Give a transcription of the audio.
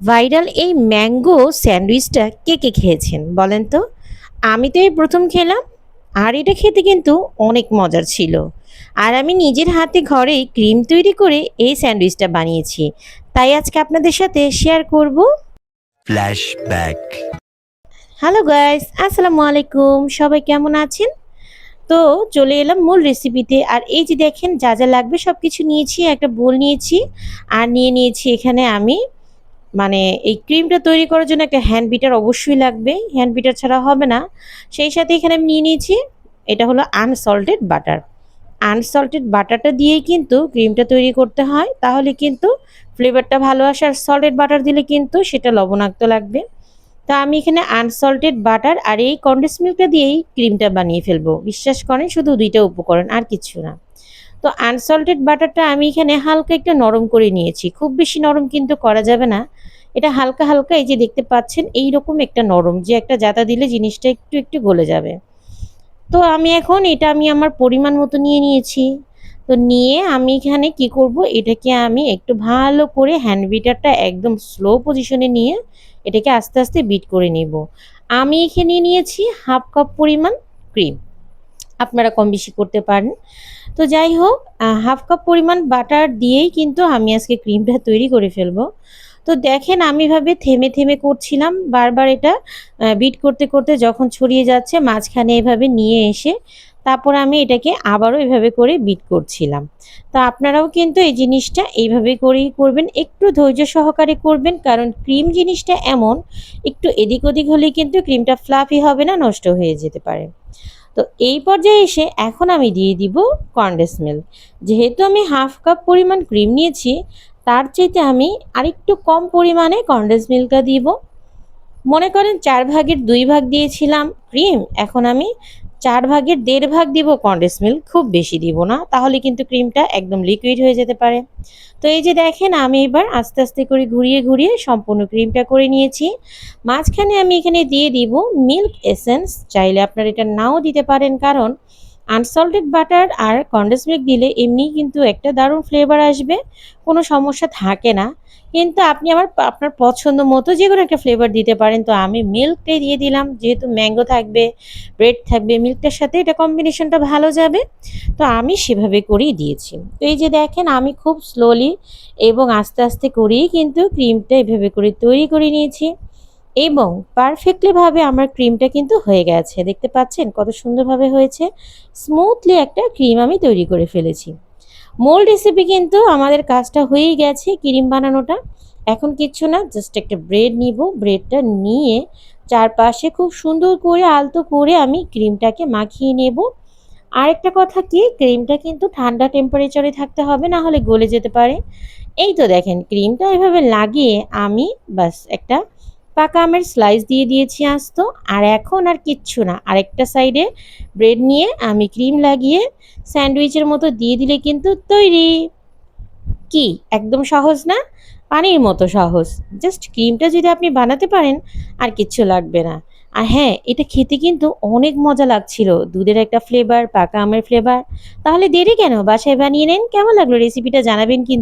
Viral এই mango স্যান্ডউইচটা কে কে খেয়েছেন বলেন তো? আমি তো এই প্রথম খেলাম আর এটা খেতে কিন্তু অনেক মজার ছিল। আর আমি নিজের হাতে ঘরেই ক্রিম তৈরি করে এই স্যান্ডউইচটা বানিয়েছি। তাই আজকে আপনাদের সাথে শেয়ার করব। Flashback. হ্যালো গাইস আসসালামু আলাইকুম সবাই কেমন আছেন? তো চলে এলাম মূল রেসিপিতে আর এই যে দেখেন যা যা লাগবে সব কিছু নিয়েছি একটা বোল নিয়েছি আর নিয়ে নিয়েছি এখানে আমি মানে এই ক্রিমটা তৈরি করার জন্য একটা হ্যান্ড বিটার অবশ্যই লাগবে। হ্যান্ড বিটার ছাড়া হবে না। সেই সাথে এখানে আমি নিয়ে নিয়েছি, এটা হলো আনসল্টেড বাটার আনসল্টেড বাটারটা দিয়েই কিন্তু ক্রিমটা তৈরি করতে হয়, তাহলে কিন্তু ফ্লেভারটা ভালো আসে। আর সল্টেড বাটার দিলে কিন্তু সেটা লবণাক্ত লাগবে। তা আমি এখানে আনসল্টেড বাটার আর এই কন্ডেন্স মিল্কটা দিয়েই ক্রিমটা বানিয়ে ফেলব। বিশ্বাস করেন, শুধু দুইটা উপকরণ, আর কিছু না। তো আনসল্টেড বাটারটা আমি এখানে হালকা একটু নরম করে নিয়েছি। খুব বেশি নরম কিন্তু করা যাবে না। এটা হালকা হালকা এই যে দেখতে পাচ্ছেন এই রকম একটা নরম যে একটা জাতা দিলে জিনিসটা একটু একটু গলে যাবে। তো আমি এখন এটা আমি আমার পরিমাণ মতো নিয়ে নিয়েছি। তো নিয়ে আমি এখানে কি করব, এটাকে আমি একটু ভালো করে হ্যান্ড বিটারটা একদম স্লো পজিশনে নিয়ে এটাকে আস্তে আস্তে বিট করে নেব। আমি এখানে নিয়েছি হাফ কাপ পরিমাণ ক্রিম আপনারা কম বেশি করতে পারেন। তো যাই হোক হাফ কাপ পরিমাণ বাটার দিয়েই কিন্তু আমি আজকে ক্রিমটা তৈরি করে ফেলব। তো দেখেন আমি ভাবে থেমে থেমে করছিলাম, বারবার এটা বিট করতে করতে যখন ছড়িয়ে যাচ্ছে, মাঝখানে এভাবে নিয়ে এসে তারপর আমি এটাকে আবারও এভাবে করে বিট করছিলাম। তো আপনারাও কিন্তু এই জিনিসটা এইভাবে করেই করবেন, একটু ধৈর্য সহকারে করবেন, কারণ ক্রিম জিনিসটা এমন, একটু এদিক ওদিক হলে কিন্তু ক্রিমটা ফ্লাফি হবে না, নষ্ট হয়ে যেতে পারে। তো এই পর্যায়ে এসে এখন আমি দিয়ে দিব কন্ডেন্স মিল্ক যেহেতু আমি হাফ কাপ পরিমাণ ক্রিম নিয়েছি, তার চাইতে আমি আরেকটু কম পরিমাণে কন্ডেন্স মিল্কটা দিব। মনে করেন চার ভাগের দুই ভাগ দিয়েছিলাম ক্রিম এখন আমি চার ভাগের দেড় ভাগ দিব কন্ডেন্স মিল্ক, খুব বেশি দিব না, তাহলে কিন্তু ক্রিমটা একদম লিকুইড হয়ে যেতে পারে। তো এই যে দেখেন, আমি এবার আস্তে আস্তে করে ঘুরিয়ে ঘুরিয়ে সম্পূর্ণ ক্রিমটা করে নিয়েছি। মাঝখানে আমি এখানে দিয়ে দিব মিল্ক এসেন্স, চাইলে আপনারা এটা নাও দিতে পারেন, কারণ আনসল্টেড বাটার আর কন্ডেন্স মিল্ক দিলে এমনি কিন্তু একটা দারুণ ফ্লেভার আসবে, কোনো সমস্যা থাকে না। কিন্তু আপনি আমার, আপনার পছন্দ মতো যে কোনো একটা ফ্লেভার দিতে পারেন। তো আমি মিল্কটাই দিয়ে দিলাম। যেহেতু ম্যাঙ্গো থাকবে ব্রেড থাকবে, মিল্কটার সাথে এটা কম্বিনেশনটা ভালো যাবে। তো আমি সেভাবে করেই দিয়েছি। তো এই যে দেখেন, আমি খুব স্লোলি এবং আস্তে আস্তে করেই কিন্তু ক্রিমটা এভাবে করে তৈরি করে নিয়েছি। এবং পারফেক্টলিভাবে আমার ক্রিমটা কিন্তু হয়ে গেছে। দেখতে পাচ্ছেন কত সুন্দরভাবে হয়েছে। স্মুথলি একটা ক্রিম আমি তৈরি করে ফেলেছি। মূল রেসিপি কিন্তু আমাদের কাজটা হয়েই গেছে ক্রিম বানানোটা। এখন কিচ্ছু না জাস্ট একটা ব্রেড নিব। ব্রেডটা নিয়ে চারপাশে খুব সুন্দর করে, আলতো করে আমি ক্রিমটাকে মাখিয়ে নেব। আরেকটা কথা কি ক্রিমটা কিন্তু ঠান্ডা টেম্পারেচারে থাকতে হবে, না হলে গলে যেতে পারে। এই তো দেখেন ক্রিমটা এভাবে লাগিয়ে আমি বাস একটা পাকা আমের স্লাইস দিয়ে দিয়েছি আস্ত, আর এখন আর কিচ্ছু না। আরেকটা সাইডে ব্রেড নিয়ে আমি ক্রিম লাগিয়ে স্যান্ডউইচের মতো দিয়ে দিলে কিন্তু তৈরি। কি? একদম সহজ না? পানির মতো সহজ। জাস্ট ক্রিমটা যদি আপনি বানাতে পারেন, আর কিচ্ছু লাগবে না। আর হ্যাঁ এটা খেতে কিন্তু অনেক মজা লাগছিল। দুধের একটা ফ্লেভার পাকা আমের ফ্লেভার তাহলে দেরি কেন? বাসায় বানিয়ে নেন। কেমন লাগল রেসিপিটা জানাবেন কিন্তু।